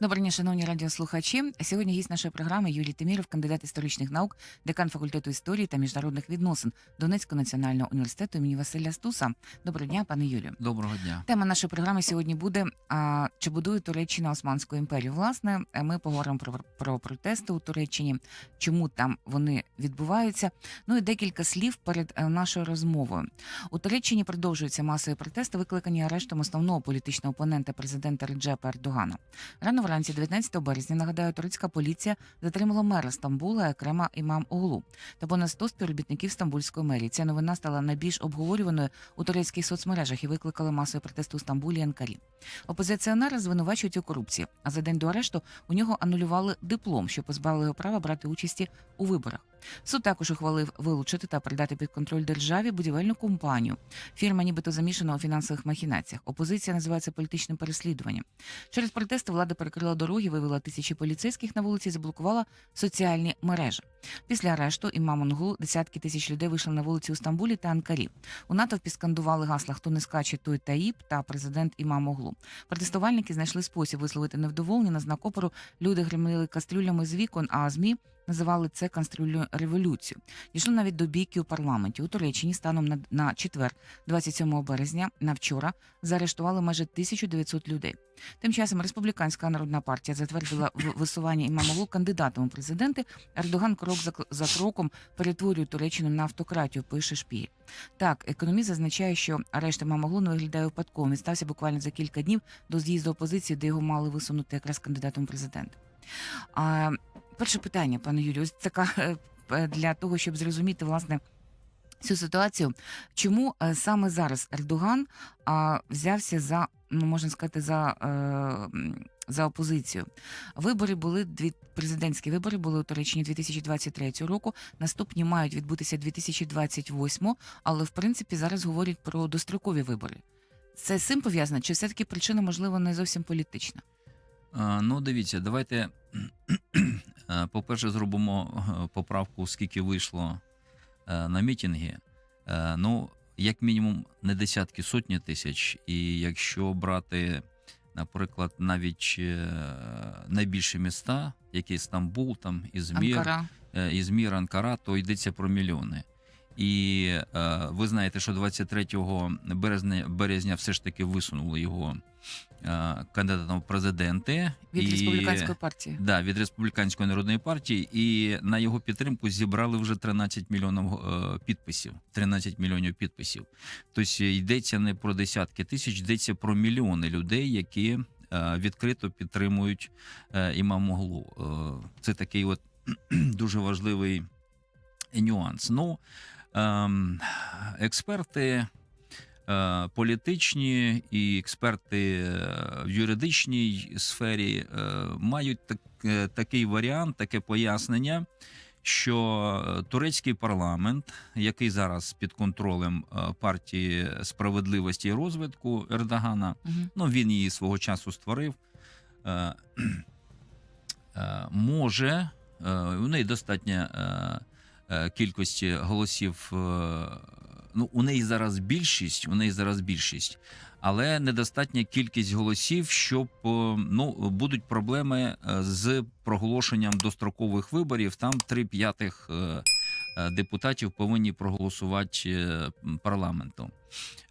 Добрий день, шановні радіослухачі. Сьогодні гість нашої програми Юрій Тиміров, кандидат історичних наук, декан факультету історії та міжнародних відносин Донецького національного університету імені Василя Стуса. Доброго дня, пане Юрію. Доброго дня. Тема нашої програми сьогодні буде а, чи будує Туреччина Османську імперію. Власне, ми поговоримо про, про протести у Туреччині, чому там вони відбуваються. Ну і декілька слів перед е, нашою розмовою. У Туреччині продовжуються масові протести, викликані арештом основного політичного опонента президента Реджепа Ердогана. Рано вранці, 19 березня, нагадаю, турецька поліція затримала мера Стамбула, окрема імам Оглу та понад 100 співробітників Стамбульської мерії. Ця новина стала найбільш обговорюваною у турецьких соцмережах і викликала масові протести у Стамбулі Анкарі. Опозиціонера звинувачують у корупції. А за день до арешту у нього анулювали диплом, що позбавили його права брати участі у виборах. Суд також ухвалив вилучити та передати під контроль державі будівельну компанію. Фірма, нібито замішана у фінансових махінаціях. Опозиція називає це політичним переслідуванням. Через протести влада перекрила дороги, вивела тисячі поліцейських на вулиці, і заблокувала соціальні мережі. Після арешту імам Онгу десятки тисяч людей вийшли на вулиці у Стамбулі та Анкарі. У натовпі скандували гасла «Хто не скаче, той Таїб» та президент імам Оглу. Протестувальники знайшли спосіб висловити невдоволення на знак опору. Люди гримили кастрюлями з вікон, а змі називали це кастрюльною революцією. Дійшло навіть до бійки у парламенті. У Туреччині станом на, четвер, 27 березня, на вчора, заарештували майже 1900 людей. Тим часом республіканська народна партія затвердила висування імамову кандидатом у президенти. Ердоган крок за, за кроком перетворює Туреччину на автократію. Пише шпігель. Так, економіст зазначає, що арешт Імамоглу не виглядає випадково. Він стався буквально за кілька днів до з'їзду опозиції, де його мали висунути якраз кандидатом президента. А, перше питання, пане Юрію, ось така е, для того, щоб зрозуміти власне. Цю ситуацію, чому е, саме зараз Ердоган взявся за, ну можна сказати, за, е, за опозицію? Вибори були дві президентські вибори були у Туреччині 2023 року. Наступні мають відбутися 2028, але в принципі зараз говорять про дострокові вибори. Це з цим пов'язано? Чи все таки причина можливо не зовсім політична? А, Ну, дивіться, давайте, по-перше, зробимо е, поправку, скільки вийшло е, на мітинги. Е, Ну, як мінімум, не десятки, сотні тисяч. І якщо брати, наприклад, навіть е, найбільші міста, які Стамбул, там Ізмір, Анкара. е, Ізмір, Анкара, то йдеться про мільйони. І е, ви знаєте, що 23 березня, березня все ж таки висунули його е, кандидатом в президенти Від і, республіканської партії. да, від республіканської народної партії, і на його підтримку зібрали вже 13 мільйонів е, підписів. 13 мільйонів підписів. Тобто йдеться не про десятки тисяч, йдеться про мільйони людей, які е, відкрито підтримують е, імам Оглу. Е, це такий от дуже важливий нюанс. Ну, експерти. е, Політичні і експерти е, в юридичній сфері е, мають так, такий варіант, таке пояснення, що турецький парламент, який зараз під контролем партії справедливості і розвитку Ердогана, Мгм. ну він її свого часу створив. Може, у неї достатня е, кількості голосів. е, Ну, у неї зараз більшість, у неї зараз більшість, але недостатня кількість голосів, щоб е, ну будуть проблеми е, з проголошенням дострокових виборів. Там три п'ятих е, е, депутатів повинні проголосувати е, парламентом.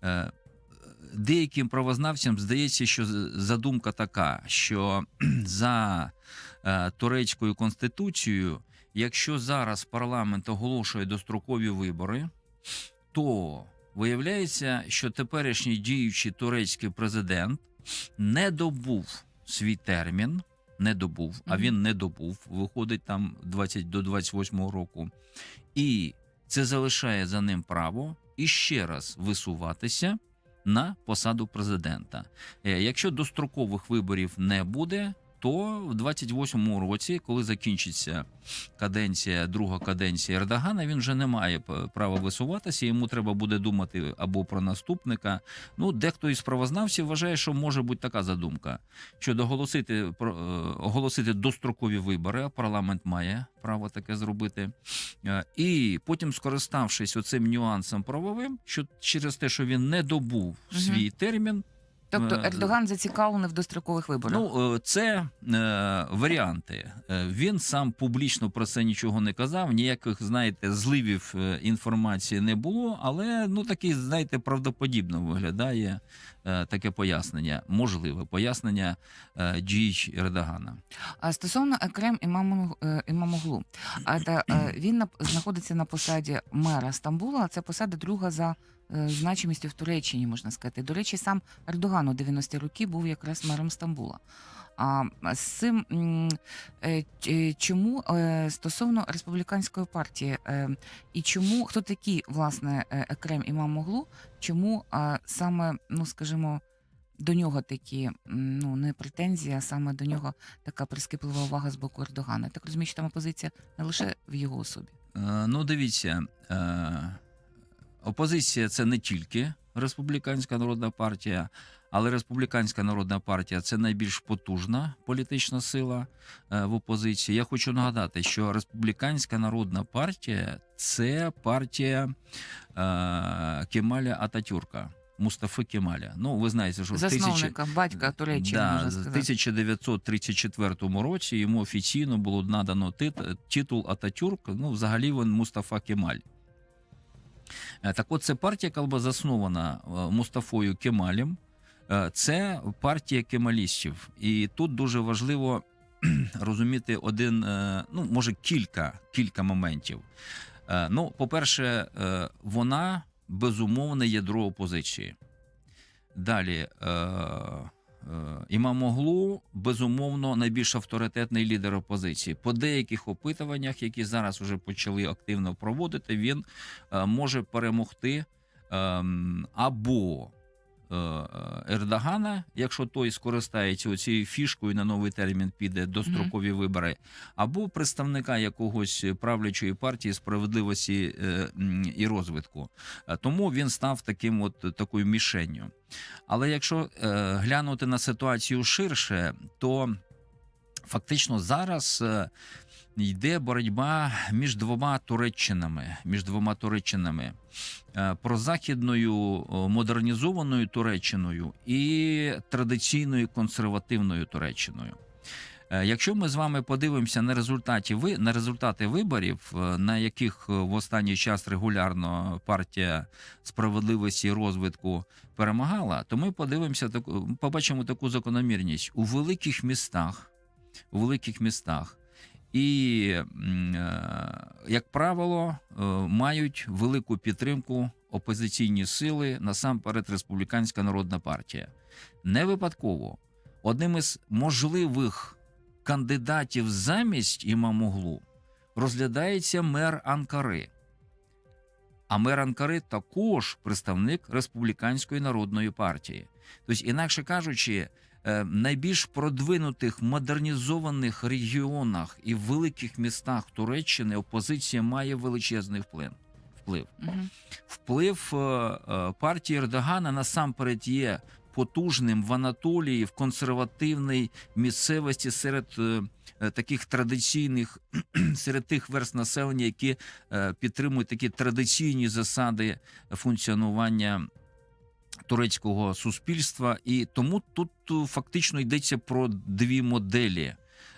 Е, деяким правознавцям здається, що задумка така, що за е, турецькою конституцією, якщо зараз парламент оголошує дострокові вибори, то виявляється, що теперішній діючий турецький президент не добув свій термін. Не добув, а він не добув. Виходить там 20 до 28 року. І це залишає за ним право іще раз висуватися на посаду президента. Е, Якщо дострокових виборів не буде, то в 28-му році, коли закінчиться каденція, друга каденція Ердогана, він вже не має права висуватися. Йому треба буде думати або про наступника. Ну, дехто із правознавців вважає, що може бути така задумка, що доголосити про е, оголосити дострокові вибори. а Парламент має право таке зробити. Е, І потім, скориставшись оцим нюансом правовим, що через те, що він не добув свій термін, Тобто Е, Ердоган зацікавлений в дострокових виборах. Ну, е, це е, варіанти. Е, Він сам публічно про це нічого не казав. Ніяких, знаєте, зливів інформації не було, але ну такий, знаєте, правдоподібно виглядає е, таке пояснення, можливе пояснення е, дій Ердогана. А стосовно Екрем імамоглу, а е, він нап- знаходиться на посаді мера Стамбула. Це посада друга за значимістю в Туреччині, можна сказати. До речі, сам Ердоган у 90-ті роки був якраз мером Стамбула. А з цим е, ч- чому е, стосовно республіканської партії, е, і чому хто такі, власне, е, Екрем Імамоглу, чому саме, ну скажімо, до нього такі ну не претензії, а саме до нього така прискіплива увага з боку Ердогана. Так розумію, що там опозиція не лише в його особі. Е, Ну, дивіться, е, опозиція це не тільки Республіканська народна партія, але Республіканська народна партія це найбільш потужна політична сила е, в опозиції. Я хочу нагадати, що Республіканська народна партія це партія е, Кемаля Ататюрка. Мустафи Кемаля. Ну, ви знаєте, що в тисячі... Батька Туреччини, Да, можна в сказати. 1934 році йому офіційно було надано титул Ататюрк. Ну, взагалі він Мустафа Кемаль. Е, Так от, це партія, яка була заснована е, Мустафою Кемалем. Е, Це партія кемалістів. І тут дуже важливо розуміти один, ну, може, кілька, кілька моментів. Ну, по-перше, вона безумовне ядро опозиції. Далі. Е, е, Імамоглу, безумовно, найбільш авторитетний лідер опозиції. По деяких опитуваннях, які зараз вже почали активно проводити, він е, може перемогти ем, або Ердогана, якщо той скористається цією фішкою на новий термін піде дострокові вибори, або представника якогось правлячої партії справедливості е, і розвитку. Е, Тому він став таким, от такою мішенню. Але якщо е, глянути на ситуацію ширше, то фактично зараз е, йде боротьба між двома Туреччинами, між двома Туреччинами. Е, прозахідною модернізованою Туреччиною і традиційною консервативною Туреччиною. Е, Якщо ми з вами подивимося на результаті ви на результати виборів, е, на яких в останній час регулярно партія справедливості і розвитку перемагала, то ми подивимося побачимо таку закономірність у великих містах, у великих містах. І, е, як правило, е, мають велику підтримку опозиційні сили, насамперед Республіканська Народна партія. Не випадково одним із можливих кандидатів замість Імамоглу розглядається мер Анкари. А мер Анкари також представник Республіканської народної партії. Тобто, інакше кажучи, найбільш продвинутих модернізованих регіонах і великих містах Туреччини опозиція має величезний вплив. вплив. Вплив е, е, партії Ердогана насамперед є потужним в Анатолії, в консервативній місцевості серед е, е, таких традиційних, серед тих верст населення, які е, підтримують такі традиційні засади функціонування турецького суспільства. І тому тут е, фактично йдеться про дві моделі.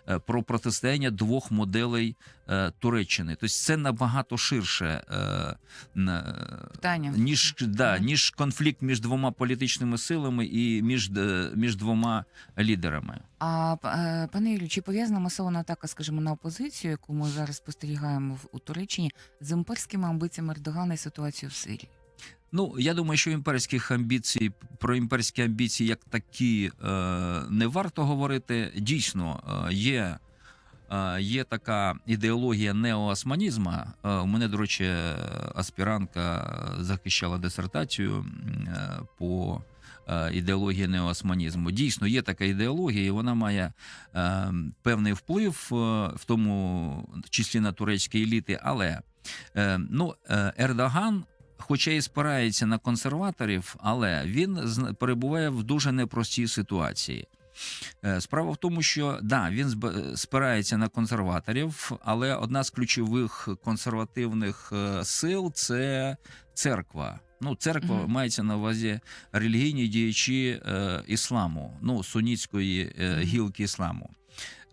е, Про протистояння двох моделей е, Туреччини, тобто це набагато ширше е, на- Питання. ніж да, ніж конфлікт між двома політичними силами і між, е, між двома лідерами. А е, пане Юрію, чи пов'язана масована атака, скажімо, на опозицію, яку ми зараз спостерігаємо в у Туреччині, з імперськими амбиціями Ердогана і ситуацією в Сирії? Ну я думаю, що імперських амбіцій про імперські амбіції як такі е, не варто говорити. Дійсно, е, є. е, Є така ідеологія неоосманізма. Е, У мене, до речі, аспірантка захищала дисертацію е, по е, ідеології неоосманізму. Дійсно, є така ідеологія, і вона має е, певний вплив, в тому числі на турецькі еліти. Але е, ну, Ердоган хоча і спирається на консерваторів, але він перебуває в дуже непростій ситуації. Е, Справа в тому, що да, він зб- спирається на консерваторів, але одна з ключових консервативних е, сил це церква. Ну, церква Мгм. мається на увазі релігійні діячі е, ісламу, ну, сунітської е, гілки ісламу.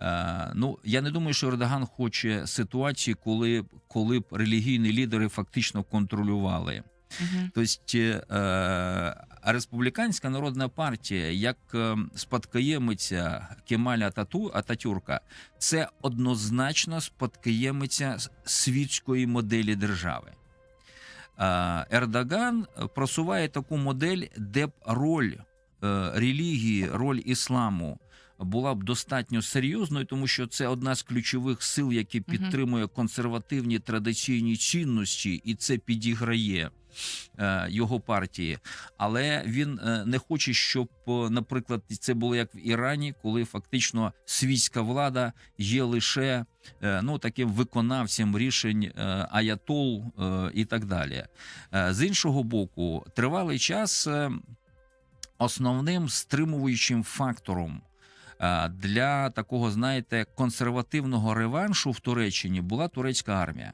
Е, ну, я не думаю, що Ердоган хоче ситуації, коли, коли б релігійні лідери фактично контролювали. Мгм. Тобто е, республіканська народна партія, як е, спадкоємиця Кемаля Тату Ататюрка, це однозначно спадкоємиця світської моделі держави. Ердоган просуває таку модель, де б роль релігії, роль ісламу була б достатньо серйозною, тому що це одна з ключових сил, які підтримує консервативні традиційні цінності, і це підіграє е, його партії. Але він е, не хоче, щоб, е, наприклад, це було як в Ірані, коли фактично світська влада є лише ну таким виконавцем рішень аятол і так далі. З іншого боку, тривалий час основним стримуючим фактором. Е, Для такого, знаєте, консервативного реваншу в Туреччині була турецька армія.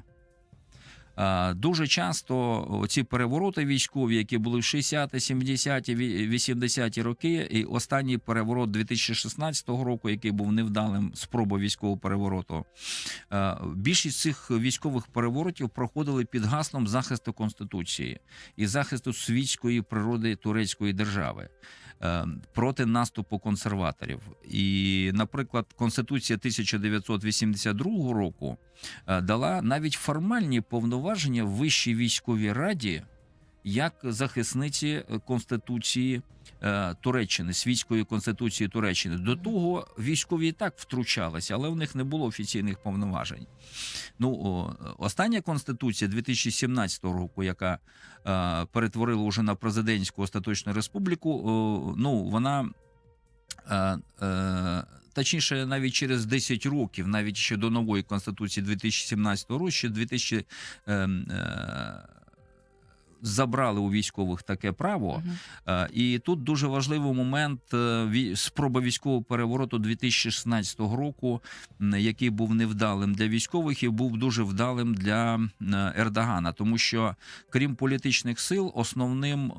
Е, Дуже часто ці перевороти військові, які були в 60-ті, 70-ті, 80-ті роки, і останній переворот 2016 року, який був невдалим спроба військового перевороту, е, більшість цих військових переворотів проходили під гаслом захисту конституції і захисту світської природи турецької держави. Е, Проти наступу консерваторів, і, наприклад, конституція 1982 року е, дала навіть формальні повноваження Вищій військовій раді як захисниці е, конституції е, Туреччини, світської конституції Туреччини. До того військові і так втручалися, але в них не було офіційних повноважень. Ну о, остання конституція 2017 року, яка е, перетворила вже на президентську остаточну республіку, ну вона. Е, е, Точніше, навіть через 10 років, навіть ще до нової конституції 2017 року, ще 2000, е, е, забрали у військових таке право. Е, І тут дуже важливий момент е, спроба військового перевороту 2016 року, який був невдалим для військових і був дуже вдалим для Ердогана, тому що крім політичних сил, основним е,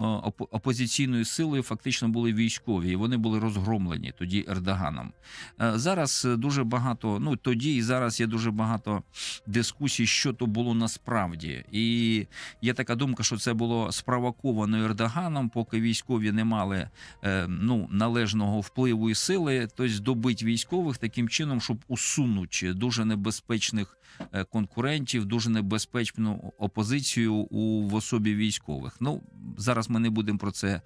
опозиційною силою фактично були військові, і вони були розгромлені тоді Ердоганом. Е, Зараз е, дуже багато, ну тоді і зараз є дуже багато дискусій, що то було насправді, і Є така думка, що це було спровоковано Ердоганом, поки військові не мали е, ну, належного впливу і сили, тобто добить військових таким чином, щоб усунути дуже небезпечних конкурентів, дуже небезпечну опозицію у в особі військових. Ну зараз ми не будемо про це,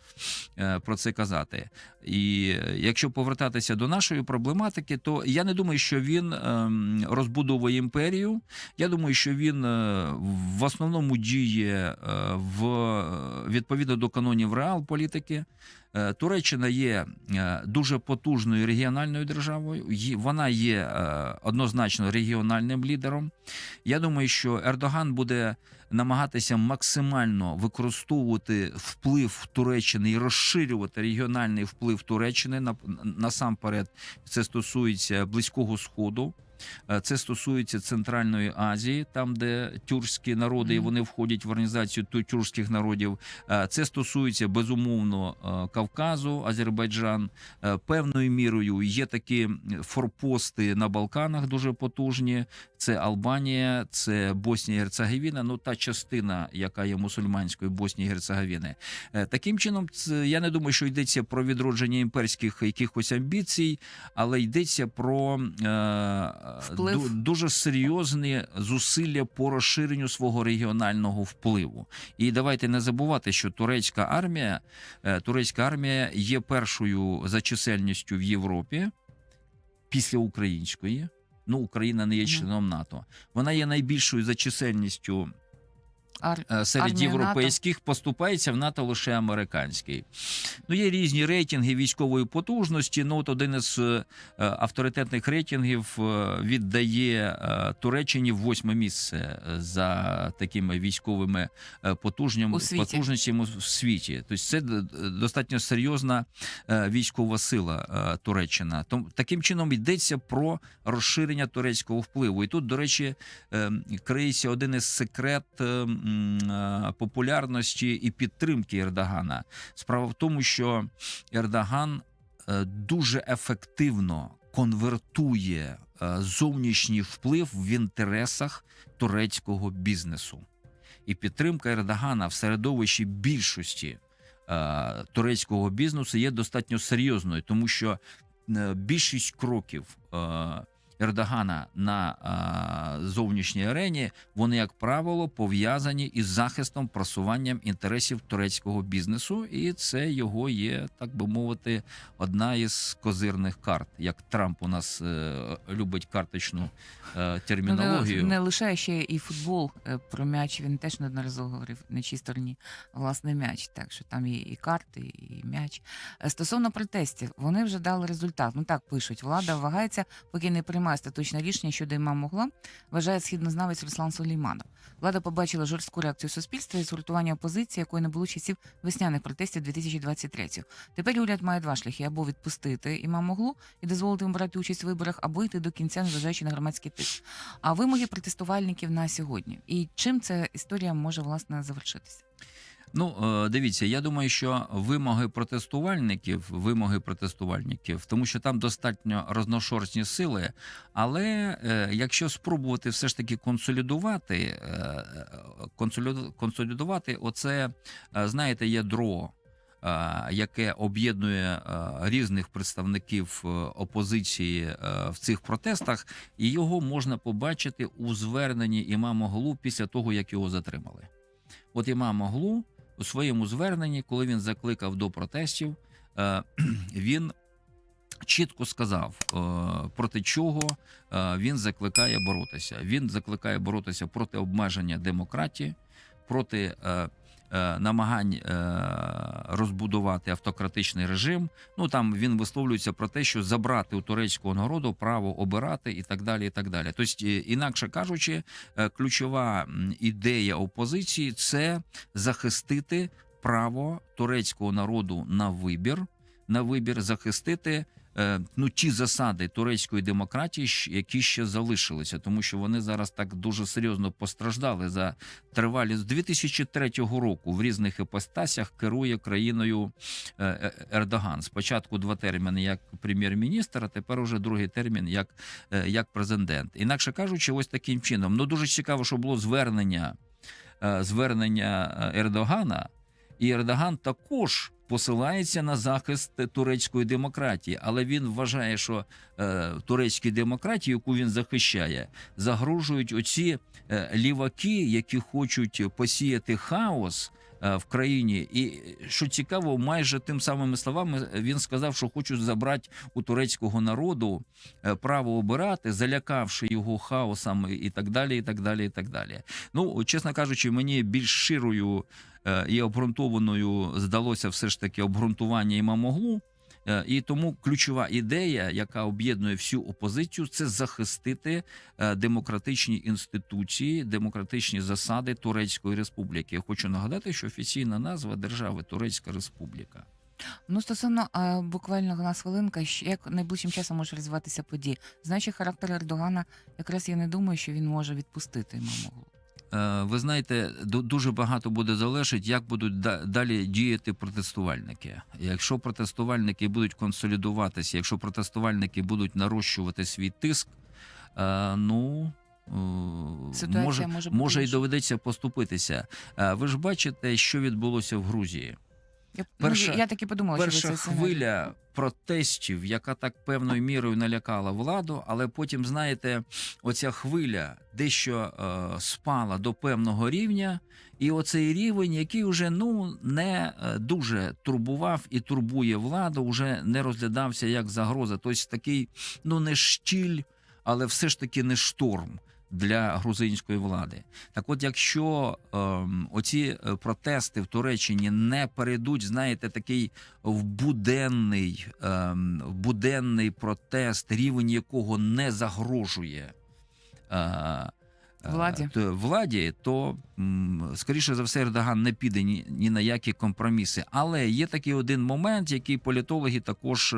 е, про це казати. І е, якщо повертатися до нашої проблематики, то я не думаю, що він ем, розбудовує імперію. Я думаю, що він е, в основному діє е, в відповідно до канонів реал-політики. Е, Туреччина є е, дуже потужною регіональною державою. Вона є е, однозначно регіональним лідером. Я думаю, що Ердоган буде намагатися максимально використовувати вплив Туреччини і розширювати регіональний вплив Туреччини на- насамперед. Це стосується близького сходу. Е, Це стосується Центральної Азії, там де тюркські народи, і вони входять в організацію тюркських народів. Е, Це стосується безумовно е, Кавказу, Азербайджан. Певною мірою є такі форпости на Балканах дуже потужні. Це Албанія, це Боснія і Герцеговіна. Ну та частина, яка є мусульманською Боснії і Герцеговіни. Таким чином, я не думаю, що йдеться про відродження імперських якихось амбіцій, але йдеться про Вплив. дуже серйозні зусилля по розширенню свого регіонального впливу. І давайте не забувати, що турецька армія, е, турецька армія є першою за чисельністю в Європі після української. Ну, Україна не є членом НАТО. Вона є найбільшою за чисельністю Ар... е, серед Армія європейських, поступається в НАТО лише американський. Ну, є різні рейтинги військової потужності. Ну, от один із е, авторитетних рейтингів е, віддає Туреччині восьме місце за такими військовими потужнями, потужностями в світі. Тобто це достатньо серйозна військова сила Туреччина. Тому таким чином йдеться про розширення турецького впливу. І тут, до речі, е, криється один із секрет е, м, м, е, популярності і підтримки Ердогана. Справа в тому, що Ердоган е, дуже ефективно конвертує е, зовнішній вплив в інтересах турецького бізнесу. І підтримка Ердогана в середовищі більшості е, турецького бізнесу є достатньо серйозною, тому що е, більшість кроків е, Ердогана на е, зовнішній арені вони, як правило, пов'язані із захистом просуванням інтересів турецького бізнесу, і це його є, так би мовити, одна із козирних карт. Як Трамп у нас е, любить карточну е, термінологію. Ну, не, не лише ще і футбол е, про м'яч. Він теж неодноразово говорив на чій стороні власне м'яч. Так що там і, і карти, і м'яч. Е, Стосовно протестів, вони вже дали результат. Ну так пишуть. Влада вагається, поки не приймає остаточне рішення щодо імам могла, вважає східнознавець Руслан Сулейманов. Влада побачила жорстку реакцію суспільства і згуртування опозиції, якої не було часів весняних протестів 2023-го. Тепер уряд має два шляхи: або відпустити імам моглу і дозволити йому брати участь у виборах, або йти до кінця, незважаючи на громадський тиск. А вимоги протестувальників на сьогодні. І чим ця історія може власне завершитися? Ну, е, дивіться, я думаю, що вимоги протестувальників, вимоги протестувальників, тому що там достатньо розношорстні сили. Але е, якщо спробувати все ж таки консолідувати, е, консолідувати, оце знаєте, ядро. Яке об'єднує різних представників опозиції в цих протестах, і його можна побачити у зверненні імама Глу після того, як його затримали. От імам Оглу у своєму зверненні, коли він закликав до протестів, е, він чітко сказав, е, проти чого е, він закликає боротися. Він закликає боротися проти обмеження демократії, проти намагань е, розбудувати автократичний режим. Ну там він висловлюється про те, що забрати у турецького народу право обирати і так далі. І так далі. Тобто, е, інакше кажучи, е, ключова ідея опозиції це захистити право турецького народу на вибір, на вибір, захистити. Е, Ну, ті засади турецької демократії, які ще залишилися, тому що вони зараз так дуже серйозно постраждали за тривалі з 2003 року в різних іпостасях керує країною е, е, Ердоган. Спочатку два терміни як прем'єр-міністр, а тепер уже другий термін як, як президент. Інакше кажучи, ось таким чином. Ну дуже цікаво, що було звернення, звернення Ердогана, і Ердоган також. Посилається на захист турецької демократії, але він вважає, що е, турецькій демократії, яку він захищає, загрожують оці е, ліваки, які хочуть посіяти хаос в країні. І е, що цікаво, майже тим самими словами він сказав, що хочуть забрати у турецького народу е, право обирати, залякавши його хаосом і так далі. І так далі, і так далі. Ну, чесно кажучи, мені більш широю е, і обґрунтованою здалося все ж таки обґрунтування імамоглу. Е, І тому ключова ідея, яка об'єднує всю опозицію, це захистити е, демократичні інституції, демократичні засади Турецької республіки. Я хочу нагадати, що офіційна назва держави Турецька Республіка. Ну, стосовно а, буквально у нас хвилинка, як найближчим часом може розвиватися події. Знаючи характер Ердогана, якраз я не думаю, що він може відпустити маму. Е, Ви знаєте, дуже багато буде залежить, як будуть далі діяти протестувальники. Якщо протестувальники будуть консолідуватися, якщо протестувальники будуть нарощувати свій тиск, е, ну е, Ситуація може, може може і доведеться поступитися. Ви ж бачите, що відбулося в Грузії. Я, Перша- ну, я так і подумала, Перша що ви це хвиля протестів, яка так певною мірою налякала владу, але потім, знаєте, оця хвиля дещо е, спала до певного рівня, і оцей рівень, який вже ну не е, дуже турбував і турбує владу, вже не розглядався як загроза. Тобто такий, ну не штіль, але все ж таки не шторм. Для грузинської влади, так, от, якщо ем, оці е, протести в Туреччині не перейдуть, знаєте, такий в буденний, ем, протест, рівень якого не загрожує е, Владі. то- владі, то скоріше за все Ердоган не піде ні, ні на які компроміси. Але є такий один момент, який політологи також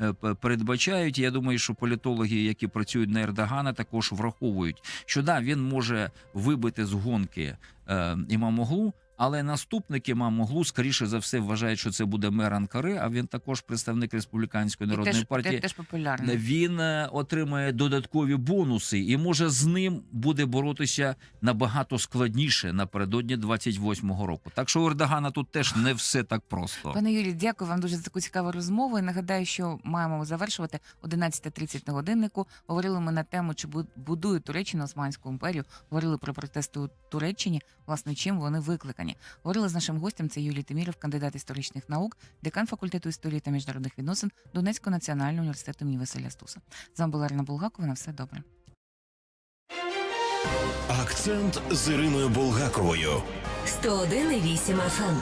е, передбачають. Я думаю, що політологи, які працюють на Ердогана, також враховують, що да, він може вибити з гонки е, імамоглу. Але наступники Мамоглу, скоріше за все, вважають, що це буде мер Анкари, а він також представник республіканської народної теж, партії. теж популярний. Він е, отримає додаткові бонуси, і може з ним буде боротися набагато складніше напередодні 28-го року. Так що у Ердогана тут теж не все так просто. Пане Юрій, дякую вам дуже за таку цікаву розмову. І нагадаю, що маємо завершувати 11.30 на годиннику. Говорили ми на тему, чи бу- будує Туреччина Османську імперію. Говорили про протести у Туреччині. Власне, чим вони викликані. Говорили з нашим гостем. Це Юлій Тиміров, кандидат історичних наук, декан факультету історії та міжнародних відносин Донецького національного університету імені Василя Стуса. З вами була Ірина Булгакова. На все добре. Акцент з Іриною Булгаковою. 101,8 FM.